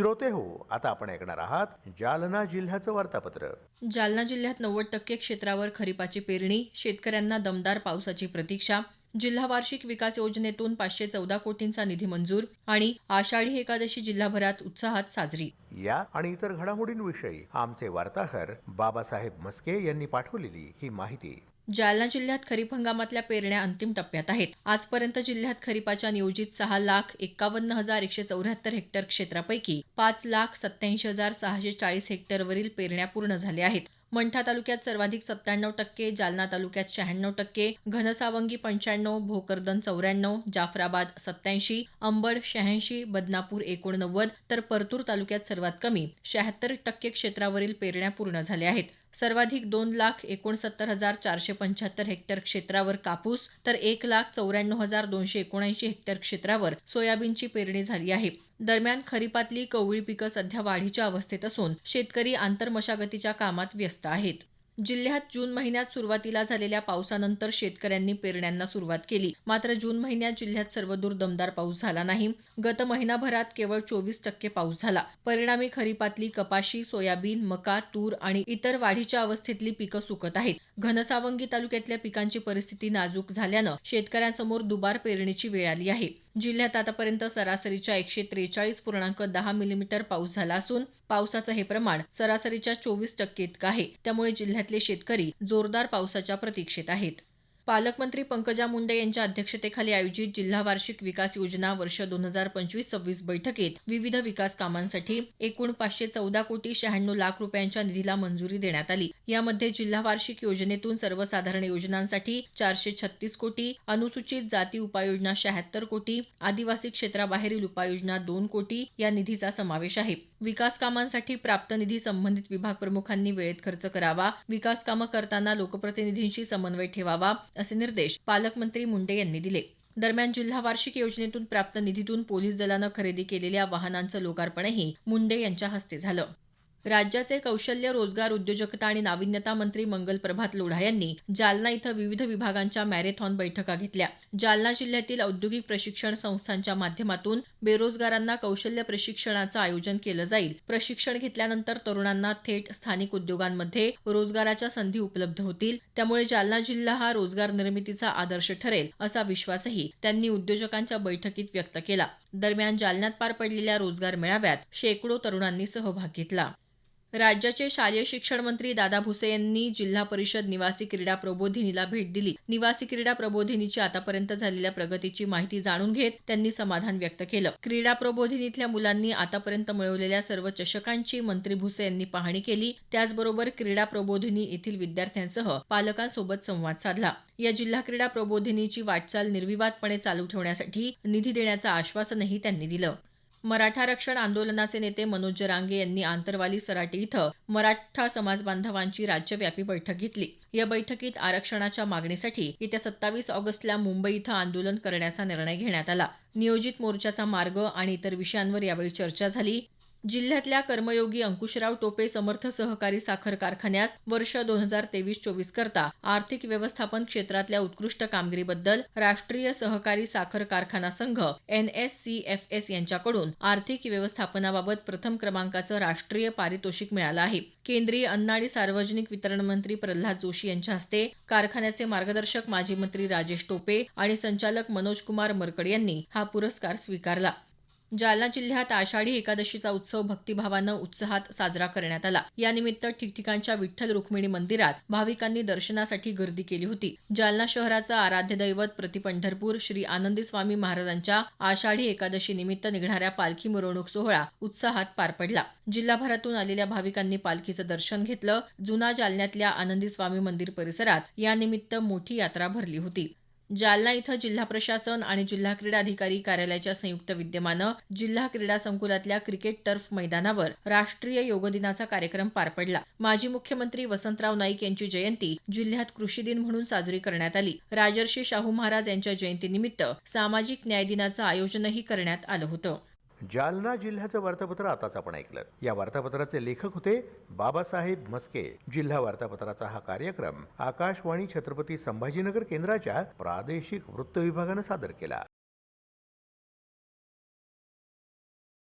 श्रोते हो आता आपण ऐकणार आहात जालना जिल्ह्याचं वार्तापत्र. जालना जिल्ह्यात नव्वद टक्के क्षेत्रावर खरीपाची पेरणी शेतकऱ्यांना दमदार पावसाची प्रतीक्षा जिल्हा वार्षिक विकास योजनेतून पाचशे चौदा कोटींचा निधी मंजूर आणि आषाढी एकादशी जिल्हाभरात उत्साहात साजरी. या आणि इतर घडामोडींविषयी आमचे वार्ताहर बाबासाहेब मस्के यांनी पाठवलेली ही माहिती. जालना जिल्ह्यात खरीप हंगामातल्या पेरण्या अंतिम टप्प्यात आहेत. आजपर्यंत जिल्ह्यात खरीपाच्या नियोजित सहा लाख एक्कावन्न हजार एकशे चौऱ्याहत्तर हेक्टर क्षेत्रापैकी पाच लाख सत्याऐंशी हजार सहाशे चाळीस हेक्टरवरील पेरण्या पूर्ण झाल्या आहेत. मंठा तालुक्यात सर्वाधिक सत्त्याण्णव टक्के जालना तालुक्यात शहाण्णव टक्के घनसावंगी पंच्याण्णव भोकरदन चौऱ्याण्णव जाफराबाद सत्याऐंशी अंबड शहाऐंशी बदनापूर एकोणनव्वद तर परतूर तालुक्यात सर्वात कमी शहात्तर टक्के क्षेत्रावरील पेरण्या पूर्ण झाल्या आहेत. सर्वाधिक दोन लाख एकोणसत्तर हजार चारशे पंच्याहत्तर हेक्टर क्षेत्रावर कापूस तर एक लाख चौऱ्याण्णव हजार दोनशे एकोणऐंशी हेक्टर क्षेत्रावर सोयाबीनची पेरणी झाली आहे. दरम्यान खरीपातली कवळी पिकं सध्या वाढीच्या अवस्थेत असून शेतकरी आंतरमशागतीच्या कामात व्यस्त आहेत. जिल्ह्यात जून महिन्यात सुरुवातीला झालेल्या पावसानंतर शेतकऱ्यांनी पेरण्यांना सुरुवात केली. मात्र जून महिन्यात जिल्ह्यात सर्वदूर दमदार पाऊस झाला नाही. गत महिनाभरात केवळ चोवीस टक्के पाऊस झाला. परिणामी खरीपातली कपाशी सोयाबीन मका तूर आणि इतर वाढीच्या अवस्थेतली पिकं सुकत आहेत. घनसावंगी तालुक्यातल्या पिकांची परिस्थिती नाजूक झाल्यानं शेतकऱ्यांसमोर दुबार पेरणीची वेळ आली आहे. जिल्ह्यात आतापर्यंत सरासरीच्या एकशे त्रेचाळीस पूर्णांक दहा मिलीमीटर पाऊस झाला असून पावसाचं हे प्रमाण सरासरीच्या चोवीस टक्के इतकं आहे. त्यामुळे जिल्ह्यातले शेतकरी जोरदार पावसाच्या प्रतीक्षेत आहेत. पालकमंत्री पंकजा मुंडे यांच्या अध्यक्षतेखाली आयोजित जिल्हा वार्षिक विकास योजना वर्ष दोन हजार पंचवीस सव्वीस बैठकीत विविध विकास कामांसाठी एकूण पाचशे चौदा कोटी शहाण्णव लाख रुपयांच्या निधीला मंजुरी देण्यात आली. यामध्ये जिल्हा वार्षिक योजनेतून सर्वसाधारण योजनांसाठी चारशे छत्तीस कोटी अनुसूचित जाती उपाययोजना शहात्तर कोटी आदिवासी क्षेत्राबाहेरील उपाययोजना दोन कोटी या निधीचा समावेश आहे. विकास कामांसाठी प्राप्त निधी संबंधित विभाग प्रमुखांनी वेळेत खर्च करावा विकास कामं करताना लोकप्रतिनिधींशी समन्वय ठेवावा असे निर्देश पालकमंत्री मुंडे यांनी दिले. दरम्यान जिल्हा वार्षिक योजनेतून प्राप्त निधीतून पोलीस दलानं खरेदी केलेल्या वाहनांचं लोकार्पणही मुंडे यांच्या हस्ते झालं. राज्याचे कौशल्य रोजगार उद्योजकता आणि नाविन्यता मंत्री मंगल प्रभात लोढा यांनी जालना इथं विविध विभागांच्या मॅरेथॉन बैठका घेतल्या. जालना जिल्ह्यातील औद्योगिक प्रशिक्षण संस्थांच्या माध्यमातून बेरोजगारांना कौशल्य प्रशिक्षणाचं आयोजन केलं जाईल. प्रशिक्षण घेतल्यानंतर तरुणांना थेट स्थानिक उद्योगांमध्ये रोजगाराच्या संधी उपलब्ध होतील. त्यामुळे जालना जिल्हा हा रोजगार निर्मितीचा आदर्श ठरेल असा विश्वासही त्यांनी उद्योजकांच्या बैठकीत व्यक्त केला. दरम्यान जालन्यात पार पडलेल्या रोजगार मेळाव्यात शेकडो तरुणांनी सहभाग घेतला. राज्याचे शालेय शिक्षण मंत्री दादा भुसे यांनी जिल्हा परिषद निवासी क्रीडा प्रबोधिनीला भेट दिली. निवासी क्रीडा प्रबोधिनीची आतापर्यंत झालेल्या प्रगतीची माहिती जाणून घेत त्यांनी समाधान व्यक्त केलं. क्रीडा प्रबोधिनीतल्या मुलांनी आतापर्यंत मिळवलेल्या सर्व चषकांची मंत्री भुसे यांनी पाहणी केली. त्याचबरोबर क्रीडा प्रबोधिनी येथील विद्यार्थ्यांसह पालकांसोबत संवाद साधला. या जिल्हा क्रीडा प्रबोधिनीची वाटचाल निर्विवादपणे चालू ठेवण्यासाठी निधी देण्याचं आश्वासनही त्यांनी दिलं. मराठा आरक्षण आंदोलनाचे नेते मनोज जरांगे यांनी आंतरवाली सराटी इथं मराठा समाज बांधवांची राज्यव्यापी बैठक घेतली. या बैठकीत आरक्षणाच्या मागणीसाठी येत्या सत्तावीस ऑगस्टला मुंबई इथं आंदोलन करण्याचा निर्णय घेण्यात आला. नियोजित मोर्चाचा मार्ग आणि इतर विषयांवर यावेळी चर्चा झाली. जिल्ह्यातल्या कर्मयोगी अंकुशराव टोपे समर्थ सहकारी साखर कारखान्यास वर्ष दोन हजार तेवीस चोवीस करता आर्थिक व्यवस्थापन क्षेत्रातल्या उत्कृष्ट कामगिरीबद्दल राष्ट्रीय सहकारी साखर कारखाना संघ N S C F S यांच्याकडून आर्थिक व्यवस्थापनाबाबत प्रथम क्रमांकाचं राष्ट्रीय पारितोषिक मिळालं आहे. केंद्रीय अन्न आणि सार्वजनिक वितरण मंत्री प्रल्हाद जोशी यांच्या हस्ते कारखान्याचे मार्गदर्शक माजी मंत्री राजेश टोपे आणि संचालक मनोज कुमार मरकड यांनी हा पुरस्कार स्वीकारला. जालना जिल्ह्यात आषाढी एकादशीचा उत्सव भक्तिभावानं उत्साहात साजरा करण्यात आला. यानिमित्त ठिकठिकाणच्या विठ्ठल रुक्मिणी मंदिरात भाविकांनी दर्शनासाठी गर्दी केली होती. जालना शहराचं आराध्य दैवत प्रतिपंढरपूर श्री आनंदी स्वामी महाराजांच्या आषाढी एकादशी निमित्त निघणाऱ्या पालखी मिरवणूक सोहळा उत्साहात पार पडला. जिल्हाभरातून आलेल्या भाविकांनी पालखीचं दर्शन घेतलं. जुना जालन्यातल्या आनंदी स्वामी मंदिर परिसरात यानिमित्त मोठी यात्रा भरली होती. जालना इथं जिल्हा प्रशासन आणि जिल्हा क्रीडा अधिकारी कार्यालयाच्या संयुक्त विद्यमानं जिल्हा क्रीडा संकुलातल्या क्रिकेट टर्फ मैदानावर राष्ट्रीय योग दिनाचा कार्यक्रम पार पडला. माजी मुख्यमंत्री वसंतराव नाईक यांची जयंती जिल्ह्यात कृषी दिन म्हणून साजरी करण्यात आली. राजर्षी शाहू महाराज यांच्या जयंतीनिमित्त सामाजिक न्याय दिनाचं आयोजनही करण्यात आलं होतं. जालना जिल्ह्याचं वार्तापत्र आताच आपण ऐकलं. या वार्तापत्राचे लेखक होते बाबासाहेब मस्के जिल्हा वार्तापत्राचा हा कार्यक्रम आकाशवाणी छत्रपती संभाजीनगर केंद्राच्या प्रादेशिक वृत्त विभागानं सादर केला.